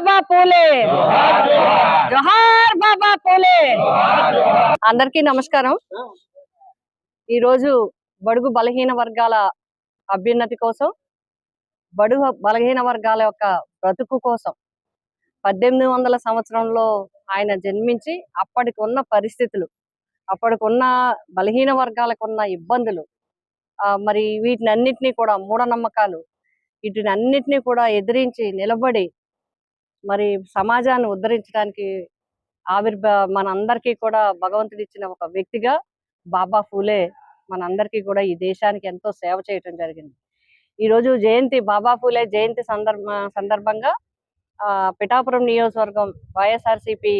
బాబా పూలే. జోహార్ బాబా పూలే. అందరికీ నమస్కారం. ఈరోజు బడుగు బలహీన వర్గాల అభ్యున్నతి కోసం బడుగు బలహీన వర్గాల యొక్క బ్రతుకు కోసం పద్దెనిమిది వందల సంవత్సరంలో ఆయన జన్మించి అప్పటికి ఉన్న పరిస్థితులు అప్పటికి ఉన్న బలహీన వర్గాలకు ఉన్న ఇబ్బందులు మరి వీటిని అన్నిటినీ కూడా మూఢనమ్మకాలు వీటిని అన్నిటినీ కూడా ఎదిరించి నిలబడి మరి సమాజాన్ని ఉద్ధరించడానికి ఆవిర్భా మనందరికీ కూడా భగవంతుడు ఇచ్చిన ఒక వ్యక్తిగా బాబా ఫూలే మనందరికీ కూడా ఈ దేశానికి ఎంతో సేవ చేయటం జరిగింది. ఈరోజు జయంతి బాబా ఫూలే జయంతి సందర్భ సందర్భంగా పిఠాపురం నియోజకవర్గం వైఎస్ఆర్సిపి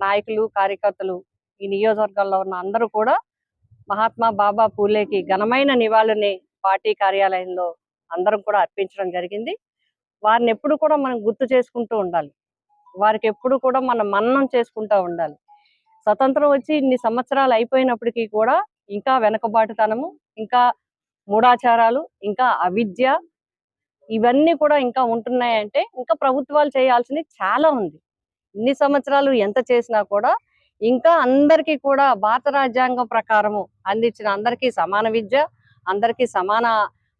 నాయకులు కార్యకర్తలు ఈ నియోజకవర్గంలో ఉన్న అందరూ కూడా మహాత్మా బాబా పూలేకి ఘనమైన నివాళుని పార్టీ కార్యాలయంలో అందరం కూడా అర్పించడం జరిగింది. వారిని ఎప్పుడు కూడా మనం గుర్తు చేసుకుంటూ ఉండాలి. వారికి ఎప్పుడు కూడా మనం మన్నం చేసుకుంటూ ఉండాలి. స్వతంత్రం వచ్చి ఇన్ని సంవత్సరాలు అయిపోయినప్పటికీ కూడా ఇంకా వెనకబాటుతనము ఇంకా మూఢాచారాలు ఇంకా అవిద్య ఇవన్నీ కూడా ఇంకా ఉంటున్నాయంటే ఇంకా ప్రభుత్వాలు చేయాల్సింది చాలా ఉంది. ఇన్ని సంవత్సరాలు ఎంత చేసినా కూడా ఇంకా అందరికీ కూడా భారత రాజ్యాంగం ప్రకారము అందించిన అందరికీ సమాన విద్య అందరికీ సమాన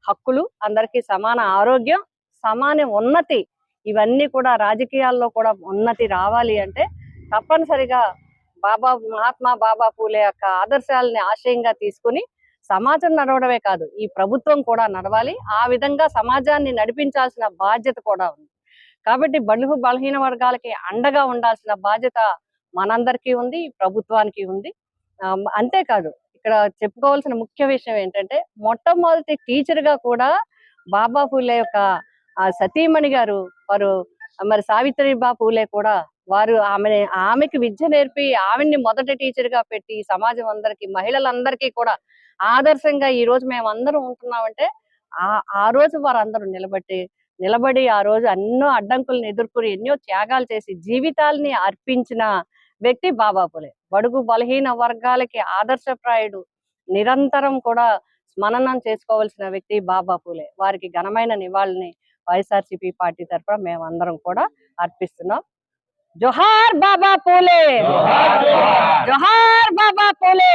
హక్కులు అందరికీ సమాన ఆరోగ్యం సమాన ఉన్నతి. ఇవన్నీ కూడా రాజకీయాల్లో కూడా ఉన్నతి రావాలి అంటే తప్పనిసరిగా బాబా మహాత్మా బాబా పూలే యొక్క ఆదర్శాలని ఆశయంగా తీసుకుని సమాజం నడవడమే కాదు ఈ ప్రభుత్వం కూడా నడవాలి. ఆ విధంగా సమాజాన్ని నడిపించాల్సిన బాధ్యత కూడా ఉంది. కాబట్టి బలుహు బలహీన వర్గాలకి అండగా ఉండాల్సిన బాధ్యత మనందరికీ ఉంది ఈ ప్రభుత్వానికి ఉంది. అంతేకాదు ఇక్కడ చెప్పుకోవాల్సిన ముఖ్య విషయం ఏంటంటే మొట్టమొదటి టీచర్గా కూడా బాబా పూలే యొక్క ఆ సతీమణి గారు వారు మరి సావిత్రిబా పూలే కూడా వారు ఆమె ఆమెకి విద్య నేర్పి ఆమెని మొదటి టీచర్గా పెట్టి సమాజం అందరికి మహిళలందరికీ కూడా ఆదర్శంగా ఈ రోజు మేము అందరం ఉంటున్నామంటే ఆ ఆ రోజు వారందరూ నిలబట్టి నిలబడి ఆ రోజు ఎన్నో అడ్డంకులను ఎదుర్కొని ఎన్నో త్యాగాలు చేసి జీవితాల్ని అర్పించిన వ్యక్తి బాబాపులే బడుగు బలహీన వర్గాలకి ఆదర్శప్రాయుడు నిరంతరం కూడా స్మరణం చేసుకోవాల్సిన వ్యక్తి బాబాపులే వారికి ఘనమైన నివాళిని వైఎస్ఆర్సీపీ పార్టీ తరఫున మేమందరం కూడా అర్పిస్తున్నాం. జోహార్ బాబా పూలే! జోహార్ బాబా పూలే!